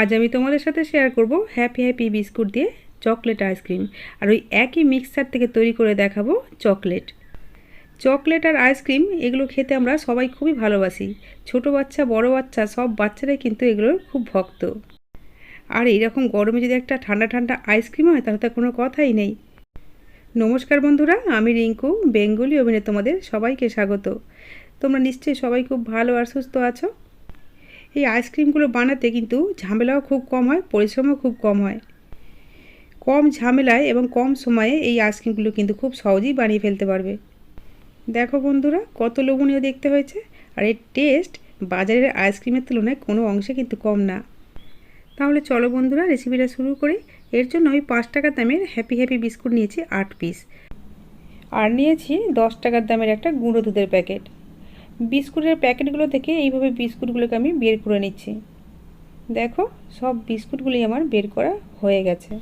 আজ আমি তোমাদের সাথে শেয়ার করব হ্যাপি হ্যাপি বিস্কুট দিয়ে চকলেট আইসক্রিম আর ওই একই মিক্সচার থেকে তৈরি করে দেখাবো চকলেট চকলেট আর আইসক্রিম এগুলো খেতে আমরা সবাই খুবই ভালোবাসি। ছোট বাচ্চা, বড় বাচ্চা, সব বাচ্চারাই কিন্তু এগুলোর খুব ভক্ত। আর এইরকম গরমে যদি একটা ঠান্ডা ঠান্ডা আইসক্রিম হয়, তাহলে তো কোনো কথাই নেই। নমস্কার বন্ধুরা, আমি রিঙ্কু, বেঙ্গলি অভিনে তোমাদের সবাইকে স্বাগত। তোমরা নিশ্চয়ই সবাই খুব ভালো আর সুস্থ আছো। এই আইসক্রিমগুলো বানাতে কিন্তু ঝামেলাও খুব কম হয়, পরিশ্রমও খুব কম হয়। কম ঝামেলায় এবং কম সময়ে এই আইসক্রিমগুলো কিন্তু খুব সহজেই বানিয়ে ফেলতে পারবে। দেখো বন্ধুরা, কত লোভনীয় দেখতে হয়েছে। আর এর টেস্ট বাজারের আইসক্রিমের তুলনায় কোনো অংশে কিন্তু কম না। তাহলে চলো বন্ধুরা রেসিপিটা শুরু করি। এর জন্য আমি পাঁচ টাকার দামের হ্যাপি হ্যাপি বিস্কুট নিয়েছি আট পিস আর নিয়েছি দশ টাকার দামের একটা গুঁড়ো দুধের প্যাকেট বিস্কুটের প্যাকেটগুলো থেকে এইভাবে বিস্কুটগুলোকে আমি বের করে নিচ্ছি। দেখো, সব বিস্কুটগুলি আমার বের করা হয়ে গেছে।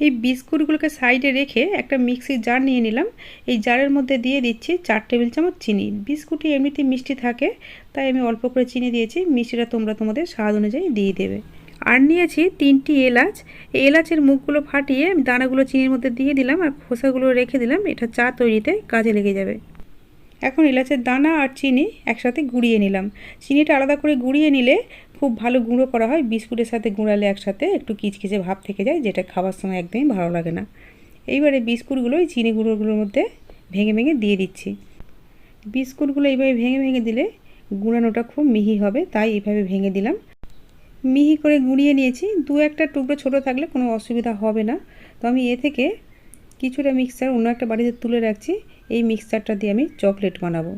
এই বিস্কুটগুলোকে সাইডে রেখে একটা মিক্সির জার নিয়ে নিলাম। এই জারের মধ্যে দিয়ে দিচ্ছি চার টেবিল চামচ চিনি। বিস্কুটে এমনিতে মিষ্টি থাকে, তাই আমি অল্প করে চিনি দিয়েছি। মিষ্টিটা তোমরা তোমাদের স্বাদ অনুযায়ী দিয়ে দেবে। আর নিয়েছি তিনটি এলাচ। এই এলাচের মুখগুলো ফাটিয়ে দানাগুলো চিনির মধ্যে দিয়ে দিলাম আর খোসাগুলো রেখে দিলাম। এটা চা তৈরিতে কাজে লেগে যাবে। এখন এলাচের দানা আর চিনি একসাথে গুঁড়িয়ে নিলাম। চিনিটা আলাদা করে গুঁড়িয়ে নিলে খুব ভালো গুঁড়ো করা হয়, বিস্কুটের সাথে গুঁড়ালে একসাথে একটু কিচকিচে ভাব থেকে যায়, যেটা খাবার সময় একদমই ভালো লাগে না। এইবারে বিস্কুটগুলো চিনি গুঁড়োগুলোর মধ্যে ভেঙে ভেঙে দিয়ে দিচ্ছি। বিস্কুটগুলো এইভাবে ভেঙে ভেঙে দিলে গুঁড়ানোটা খুব মিহি হবে, তাই এইভাবে ভেঙে দিলাম। মিহি করে গুঁড়িয়ে নিয়েছি, দু একটা টুকরো ছোট থাকলে কোনো অসুবিধা হবে না। তো আমি এ থেকে কিছুটা মিক্সচার অন্য একটা বাড়িতে তুলে রাখছি। এই মিক্সচারটা দিয়ে আমি চকলেট বানাবো।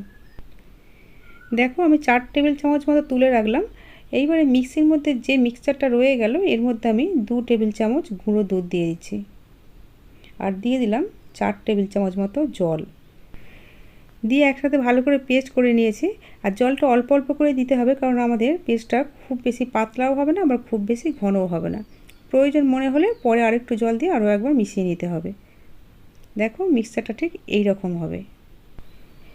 দেখো আমি চার টেবিল চামচ মতো তুলে রাখলাম। এইবারে মিক্সির মধ্যে যে মিক্সচারটা রয়ে গেল, এর মধ্যে আমি দু টেবিল চামচ গুঁড়ো দুধ দিয়ে দিচ্ছি। আর দিয়ে দিলাম চার টেবিল চামচ মতো জল। দিয়ে একসাথে ভালো করে পেস্ট করে নিয়েছি। আর জলটা অল্প অল্প করে দিতে হবে, কারণ আমাদের পেস্টটা খুব বেশি পাতলাও হবে না, আবার খুব বেশি ঘনও হবে না। প্রয়োজন মনে হলে পরে আরেকটু জল দিয়ে আরও একবার মিশিয়ে নিতে হবে। দেখো মিক্সচারটা ঠিক এই রকম হবে।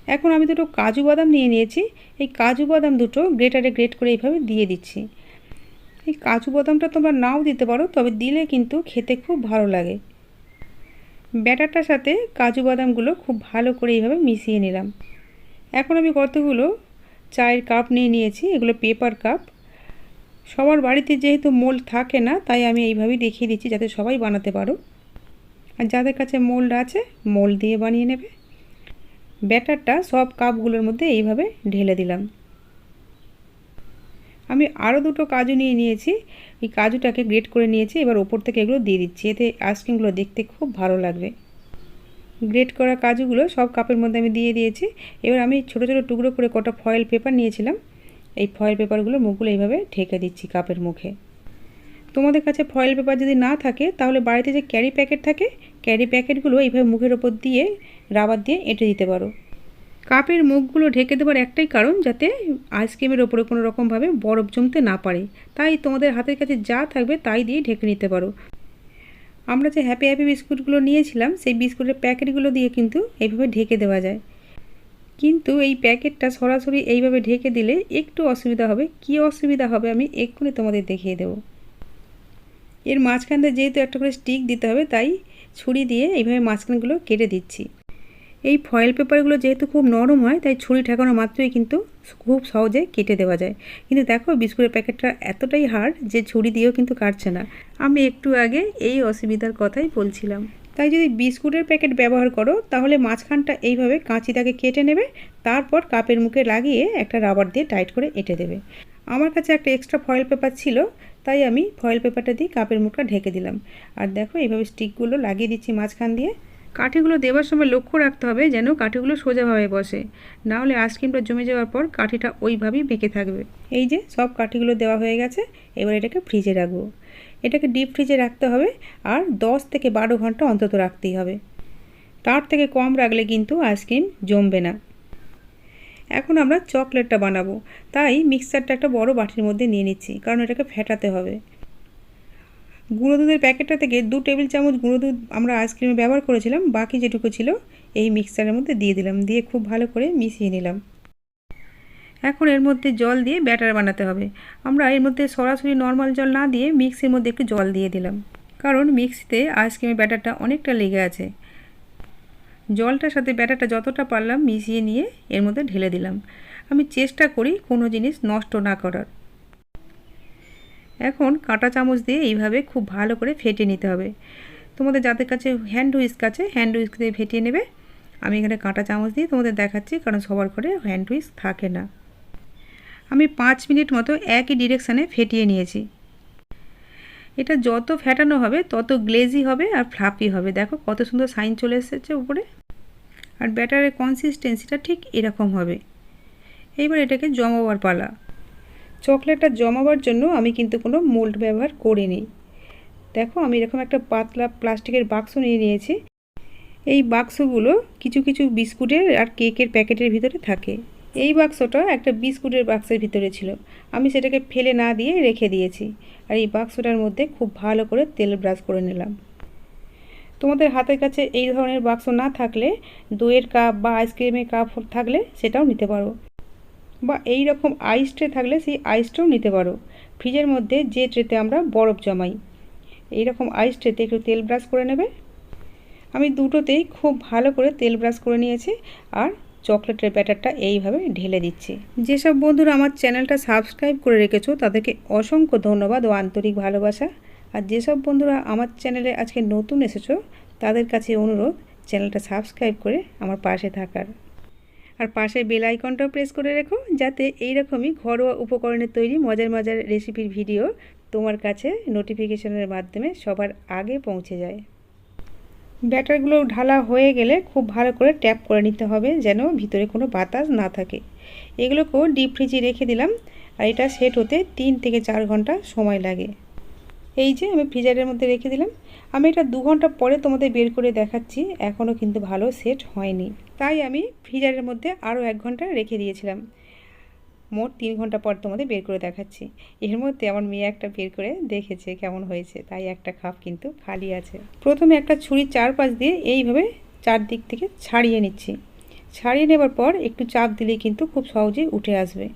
এখন আমি দুটো কাজু বাদাম নিয়ে নিয়েছি। এই কাজু বাদাম দুটো গ্রেটারে গ্রেট করে এইভাবে দিয়ে দিচ্ছি। এই কাজু বাদামটা তোমরা নাও দিতে পারো, তবে দিলে কিন্তু খেতে খুব ভালো লাগে। ব্যাটারটার সাথে কাজু বাদামগুলো খুব ভালো করে এইভাবে মিশিয়ে নিলাম। এখন আমি কতগুলো চায়ের কাপ নিয়ে নিয়েছি, এগুলো পেপার কাপ। সবার বাড়িতে যেহেতু মোল্ড থাকে না, তাই আমি এইভাবেই দেখিয়ে দিচ্ছি যাতে সবাই বানাতে পারো। আর যাদের কাছে মোল্ড আছে মোল্ড দিয়ে বানিয়ে নেবে। ব্যাটারটা সব কাপগুলোর মধ্যে এইভাবে ঢেলে দিলাম। আমি আরও দুটো কাজু নিয়ে নিয়েছি। এই কাজুটাকে গ্রেট করে নিয়েছি, এবার ওপর থেকে এগুলো দিয়ে দিচ্ছি। এতে আইসক্রিমগুলো দেখতে খুব ভালো লাগবে। গ্রেট করা কাজুগুলো সব কাপের মধ্যে আমি দিয়ে দিয়েছি। এবার আমি ছোটো ছোটো টুকরো করে কটা ফয়েল পেপার নিয়েছিলাম। এই ফয়েল পেপারগুলো মুখগুলো এইভাবে ঢেকে দিচ্ছি কাপের মুখে। তোমাদের কাছে ফয়েল পেপার যদি না থাকে, তাহলে বাড়িতে যে ক্যারি প্যাকেট থাকে ক্যারি প্যাকেটগুলো এইভাবে মুখের ওপর দিয়ে রাবার দিয়ে এঁটে দিতে পারো। কাপের মুখগুলো ঢেকে দেওয়ার একটাই কারণ যাতে আইসক্রিমের ওপরে কোনো রকমভাবে বরফ জমতে না পারে। তাই তোমাদের হাতের কাছে যা থাকবে তাই দিয়ে ঢেকে নিতে পারো। আমরা যে হ্যাপি হ্যাপি বিস্কুটগুলো নিয়েছিলাম, সেই বিস্কুটের প্যাকেটগুলো দিয়ে কিন্তু এইভাবে ঢেকে দেওয়া যায়। কিন্তু এই প্যাকেটটা সরাসরি এইভাবে ঢেকে দিলে একটু অসুবিধা হবে। কি অসুবিধা হবে আমি এক্ষুনি তোমাদের দেখিয়ে দেবো। এর মাঝখান দিয়ে যেহেতু একটা করে স্টিক দিতে হবে, তাই ছুরি দিয়ে এইভাবে মাঝখানগুলো কেটে দিচ্ছি। এই ফয়েল পেপারগুলো যেহেতু খুব নরম হয়, তাই ছুরি ঠেকানো মাত্রই কিন্তু খুব সহজে কেটে দেওয়া যায়। কিন্তু দেখো, বিস্কুটের প্যাকেটটা এতটাই হার্ড যে ছুরি দিয়েও কিন্তু কাটছে না। আমি একটু আগে এই অসুবিধার কথাই বলছিলাম। তাই যদি বিস্কুটের প্যাকেট ব্যবহার করো, তাহলে মাঝখানটা এইভাবে কাঁচিটাকে কেটে নেবে, তারপর কাপের মুখে লাগিয়ে একটা রাবার দিয়ে টাইট করে এঁটে দেবে। আমার কাছে একটা এক্সট্রা ফয়েল পেপার ছিল তাই আমি ফয়েল পেপারটা দিয়ে কাপের মুখটা ঢেকে দিলাম। আর দেখো, এইভাবে স্টিকগুলো লাগিয়ে দিচ্ছি মাঝখান দিয়ে। কাঠিগুলো দেওয়ার সময় লক্ষ্য রাখতে হবে যেন কাঠিগুলো সোজাভাবে বসে। না হলে আইসক্রিমটা জমে যাওয়ার পর কাঠিটা ওইভাবেই বেঁকে থাকবে। এই যে, সব কাঠিগুলো দেওয়া হয়ে গেছে। এবার এটাকে ফ্রিজে রাখব। এটাকে ডিপ ফ্রিজে রাখতে হবে। আর দশ থেকে বারো ঘণ্টা অন্তত রাখতেই হবে। তার থেকে কম রাখলে কিন্তু আইসক্রিম জমবে না। এখন আমরা চকলেটটা বানাবো। তাই মিক্সারটা একটা বড় বাটির মধ্যে নিয়ে নিচ্ছি, কারণ এটাকে ফেটাতে হবে। গুঁড়ো দুধের প্যাকেটটা থেকে দু টেবিল চামচ গুঁড়ো দুধ আমরা আইসক্রিমে ব্যবহার করেছিলাম, বাকি যেটুকু ছিল এই মিক্সারের মধ্যে দিয়ে দিলাম, দিয়ে খুব ভালো করে মিশিয়ে নিলাম। এখন এর মধ্যে জল দিয়ে ব্যাটার বানাতে হবে। আমরা এর মধ্যে সরাসরি নর্মাল জল না দিয়ে মিক্সির মধ্যে একটু জল দিয়ে দিলাম, কারণ মিক্সিতে আইসক্রিমের ব্যাটারটা অনেকটা লেগে আছে। জলটার সাথে ব্যাটারটা যতটা পারলাম মিশিয়ে নিয়ে এর মধ্যে ঢেলে দিলাম। আমি চেষ্টা করি কোনো জিনিস নষ্ট না করার। এখন কাঁটা চামচ দিয়ে এইভাবে খুব ভালো করে ফেটে নিতে হবে। তোমাদের যাদের কাছে হ্যান্ড হুইস্ক আছে হ্যান্ড হুইস্ক দিয়ে ফেটিয়ে নেবে। আমি এখানে কাঁটা চামচ দিয়ে তোমাদের দেখাচ্ছি, কারণ সবার ঘরে হ্যান্ড হুইস্ক থাকে না। আমি পাঁচ মিনিট মতো একই ডিরেকশানে ফেটিয়ে নিয়েছি। এটা যত ফ্যাটানো হবে, তত গ্লেজি হবে আর ফ্লাপি হবে। দেখো কত সুন্দর সাইন চলে এসেছে উপরে। আর ব্যাটারের কনসিস্টেন্সিটা ঠিক এরকম হবে। এইবার এটাকে জমাবার পালা। চকলেটটা জমাবার জন্য আমি কিন্তু কোনো মোল্ড ব্যবহার করিনি। দেখো আমি এরকম একটা পাতলা প্লাস্টিকের বাক্স নিয়ে নিয়েছি। এই বাক্সগুলো কিছু কিছু বিস্কুটের আর কেকের প্যাকেটের ভিতরে থাকে। এই বাক্সটা একটা বিস্কুটের বাক্সের ভিতরে ছিল। আমি সেটাকে ফেলে না দিয়ে রেখে দিয়েছি আর এই বাক্সটার মধ্যে খুব ভালো করে তেল ব্রাশ করে নিলাম। তোমাদের হাতের কাছে এই ধরনের বাক্স না থাকলে, দইয়ের কাপ বা আইসক্রিমের কাপ থাকলে সেটাও নিতে পারো। বা এই রকম আইস ট্রে থাকলে সেই আইস ট্রেও নিতে পারো। ফ্রিজের মধ্যে যে ট্রেতে আমরা বরফ জমাই, এই রকম আইস ট্রেতে একটু তেল ব্রাশ করে নেবে। আমি দুটোতেই খুব ভালো করে তেল ব্রাশ করে নিয়েছি আর চকলেটের ব্যাটারটা এইভাবে ঢেলে দিচ্ছি। যেসব বন্ধুরা আমার চ্যানেলটা সাবস্ক্রাইব করে রেখেছো, তাদেরকে অসংখ্য ধন্যবাদ ও আন্তরিক ভালোবাসা। আর যেসব বন্ধুরা আমার চ্যানেলে আজকে নতুন এসেছ, তাদের কাছে অনুরোধ, চ্যানেলটা সাবস্ক্রাইব করে আমার পাশে থাকার। আর পাশে বেল আইকনটাও প্রেস করে রেখো, যাতে এইরকমই ঘরোয়া উপকরণের তৈরি মজার মজার রেসিপির ভিডিও তোমার কাছে নোটিফিকেশনের মাধ্যমে সবার আগে পৌঁছে যায়। ব্যাটারগুলো ঢালা হয়ে গেলে খুব ভালো করে ট্যাপ করে নিতে হবে যেন ভিতরে কোনো বাতাস না থাকে। এগুলোকেও ডিপ ফ্রিজে রেখে দিলাম আর এটা সেট হতে তিন থেকে চার ঘণ্টা সময় লাগে। এই যে আমি ফ্রিজারের মধ্যে রেখে দিলাম। আমি এটা দু ঘণ্টা পরে তোমাদের বের করে দেখাচ্ছি এখনও কিন্তু ভালো সেট হয়নি। তাই আমি ফ্রিজারের মধ্যে আরও এক ঘণ্টা রেখে দিয়েছিলাম। মোট তিন ঘণ্টা পর তোমাদের বের করে দেখাচ্ছি। এর মধ্যে আমার মেয়ে একটা বের করে দেখেছে কেমন হয়েছে, তাই একটা খাপ কিন্তু খালি আছে। প্রথমে একটা ছুরির চারপাশ দিয়ে এইভাবে চারদিক থেকে ছাড়িয়ে নিচ্ছি। ছাড়িয়ে নেবার পর একটু চাপ দিলেই কিন্তু খুব সহজেই উঠে আসবে।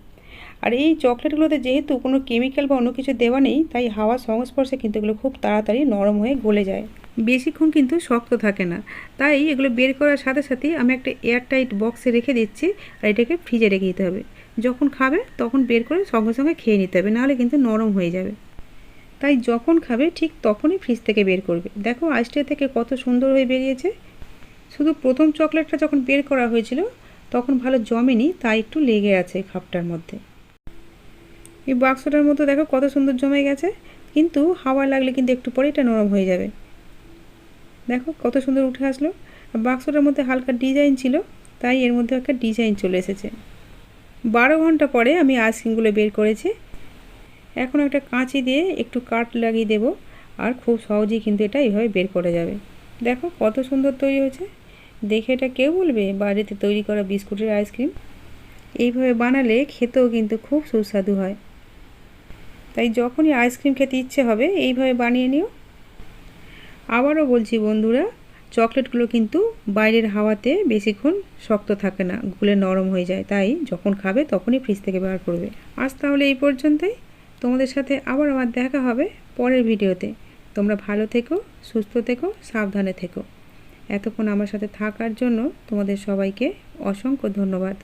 আর এই চকলেটগুলোতে যেহেতু কোনো কেমিক্যাল বা অন্য কিছু দেওয়া নেই, তাই হাওয়ার সংস্পর্শে কিন্তু এগুলো খুব তাড়াতাড়ি নরম হয়ে গলে যায়। বেশিক্ষণ কিন্তু শক্ত থাকে না। তাই এগুলো বের করার সাথে সাথেই আমি একটা এয়ারটাইট বক্সে রেখে দিচ্ছি আর এটাকে ফ্রিজে রেখে দিতে হবে। যখন খাবে তখন বের করে সঙ্গে সঙ্গে খেয়ে নিতে হবে, নাহলে কিন্তু নরম হয়ে যাবে। তাই যখন খাবে ঠিক তখনই ফ্রিজ থেকে বের করবে। দেখো আইসট্রে থেকে কত সুন্দর হয়ে বেরিয়েছে। শুধু প্রথম চকলেটটা যখন বের করা হয়েছিল, তখন ভালো জমেনি, তাই একটু লেগে আছে খাপটার মধ্যে। এই বাক্সটার মতো দেখো কত সুন্দর জমে গেছে, কিন্তু হাওয়া লাগলে কিন্তু একটু পরে এটা নরম হয়ে যাবে। দেখো কত সুন্দর উঠে আসলো। বাক্সটার মধ্যে হালকা ডিজাইন ছিল, তাই এর মধ্যে একটা ডিজাইন চলে এসেছে। বারো ঘণ্টা পরে আমি আইসক্রিমগুলো বের করেছি। এখন একটা কাঁচি দিয়ে একটু কাট লাগিয়ে দেব, আর খুব সহজেই কিন্তু এটা এইভাবে বের করে যাবে। দেখো কত সুন্দর তৈরি হয়েছে। দেখে এটা কেউ বলবে, বাড়িতে তৈরি করা বিস্কুটের আইসক্রিম এইভাবে বানালে খেতেও কিন্তু খুব সুস্বাদু হয়। তাই যখনই আইসক্রিম খেতে ইচ্ছে হবে, এইভাবে বানিয়ে নিও। আবারও বলছি বন্ধুরা চকলেটগুলো কিন্তু বাইরের হাওয়াতে বেশিক্ষণ শক্ত থাকে না, গুলে নরম হয়ে যায়। তাই যখন খাবে তখনই ফ্রিজ থেকে বার করবে। আজ তাহলে এই পর্যন্তই। তোমাদের সাথে আবার আমার দেখা হবে পরের ভিডিওতে। তোমরা ভালো থেকো, সুস্থ থেকো, সাবধানে থেকো। এতক্ষণ আমার সাথে থাকার জন্য তোমাদের সবাইকে অসংখ্য ধন্যবাদ।